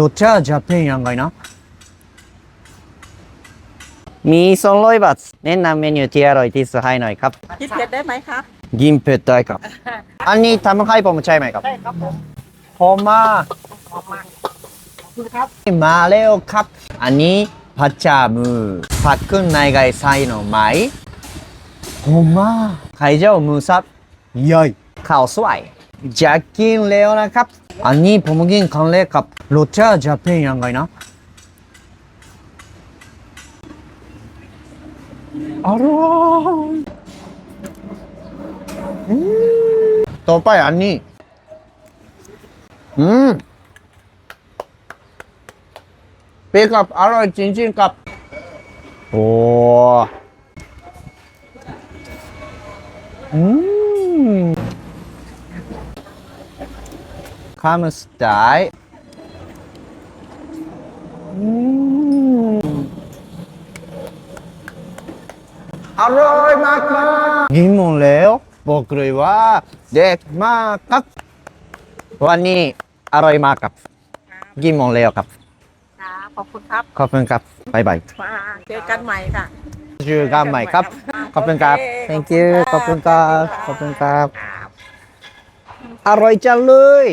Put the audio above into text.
รสชาติจะเป็นยังไงนะมี200บาทแนะนำเมนูที่อร่อยที่สุดให้หน่อยครับคิดเผ็ดได้ไหมคะกินเผ็ดได้ครับ อันนี้ทำให้ผมใช่ไหมครับได้ครับผมหอมมากออกมาขอบคุณครับมาแล้วครับ อันนี้ผัดชามือผักขึ้นในไก่ใส่หน่อไม้หอมมากไข่เจียวหมูสับใหญ่ข้าวสวย จะกินแล้วนะครับ อันนี้ผมกินครั้งแรกครับรสชาติจะเป็นยังไงนะอร่อยต่อไปอันนี้ อืมเป๊ะครับอร่อยจริงๆครับ โอ้อืม ข้ามสไตล์อืมอร่อยมากมากๆกินหมดแล้วบอกเลยว่าเด็กมากครับวันนี้อร่อยมากครับกินหมดแล้วครับครับขอบคุณครับขอบคุณครับบ๊ายบายมาเจอกันใหม่ค่ะเจอกันใหม่ครับขอบคุณครับ thank you ขอบคุณครับขอบคุณครับอร่อยจังเลย